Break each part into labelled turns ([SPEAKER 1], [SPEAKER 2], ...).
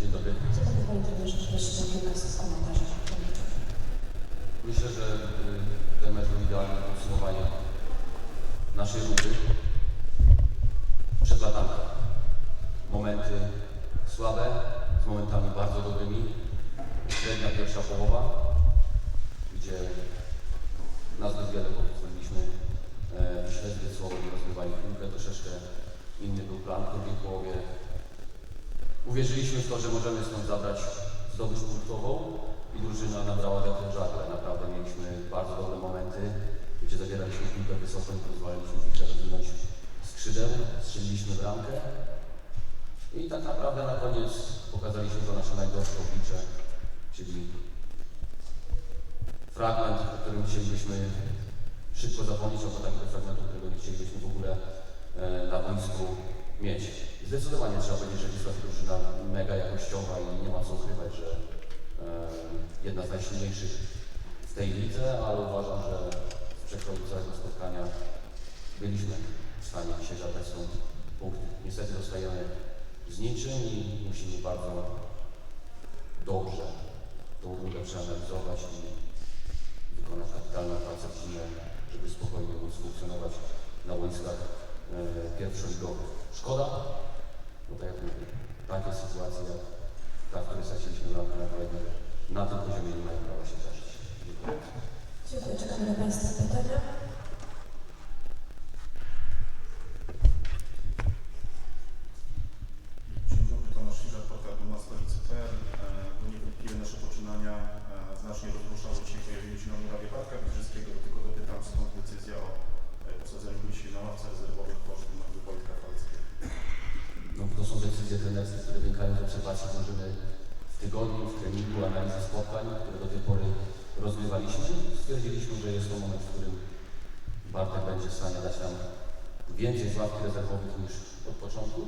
[SPEAKER 1] Dzień dobry. Myślę, że y, ten mecz był idealnym podsumowaniem naszej rundy przed latanką. Momenty słabe, z momentami bardzo dobrymi. Średnia pierwsza połowa, gdzie nazbyt wiele pozwoliliśmy e, Wiśle zdecydowanie nie rozgrywali piłkę. Troszeczkę inny był plan w drugiej połowie. Uwierzyliśmy w to, że możemy stąd zabrać zdobycz punktową i drużyna nabrała wiatr w żagle. Naprawdę mieliśmy bardzo dobre momenty, gdzie zabieraliśmy piłkę wysoko i pozwalaliśmy piłkę rozwinąć skrzydeł, strzeliliśmy bramkę i tak naprawdę na koniec pokazaliśmy to nasze najgorsze oblicze, czyli fragment, o którym chcielibyśmy szybko zapomnieć, albo takiego fragmentu, którego nie chcielibyśmy w ogóle na boisku mieć. Zdecydowanie trzeba powiedzieć, że Wisła to drużyna mega jakościowa i nie ma co ukrywać, że e, jedna z najsilniejszych w tej lidze, ale uważam, że w przekroju całego spotkania byliśmy w stanie dzisiaj zabrać stąd punkt. Niestety zostajemy z niczym i musimy bardzo dobrze tą rundę przeanalizować i wykonać kapitalną pracę w zimę, żeby spokojnie móc funkcjonować na boiskach e, pierwszoligowych. Szkoda, bo tak jak mówię, takie sytuacje jak ta, w której straciliśmy bramkę na kolejnym, na tym poziomie nie mają prawa się zdarzyć. Dziękuję.
[SPEAKER 2] Dziękuję, czekamy na Państwa pytania.
[SPEAKER 3] Dzień dobry, Tomasz Fiżar, portal Duma Stolicy.pl. E, No niewątpliwie nasze poczynania e, znacznie rozruszały dzisiaj pojawienie się na murawie Parka Wieżyskiego, dlatego dopytam skąd decyzja o e, posadzeniu dzisiaj na ławce rezerwowych kosztem Wojtka Falskiego.
[SPEAKER 1] No, to są decyzje trenerskie, które wynikają z obserwacji drużyny w tygodniu, w treningu, analizy spotkań, które do tej pory rozgrywaliśmy. Stwierdziliśmy, że jest to moment, w którym Bartek będzie w stanie dać nam więcej z ławki rezerwowych niż od początku.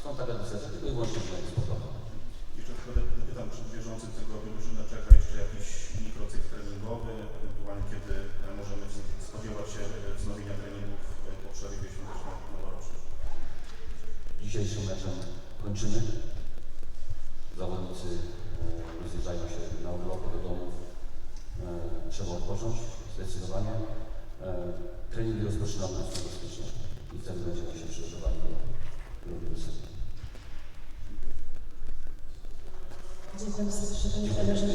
[SPEAKER 1] Stąd taka decyzja, tylko i wyłącznie sportowych.
[SPEAKER 3] Jeszcze dopytam, czy w bieżącym tygodniu drużyna czeka jeszcze
[SPEAKER 1] Dzisiejszym meczem kończymy. Zawodnicy e, rozjeżdżają się na urlop do domów. E, trzeba odpocząć zdecydowanie. E, treningi rozpoczynamy 8 stycznia i wtedy będziemy się przygotowali do drugiego sezonu.
[SPEAKER 2] Dziękuję serdecznie Trenerze.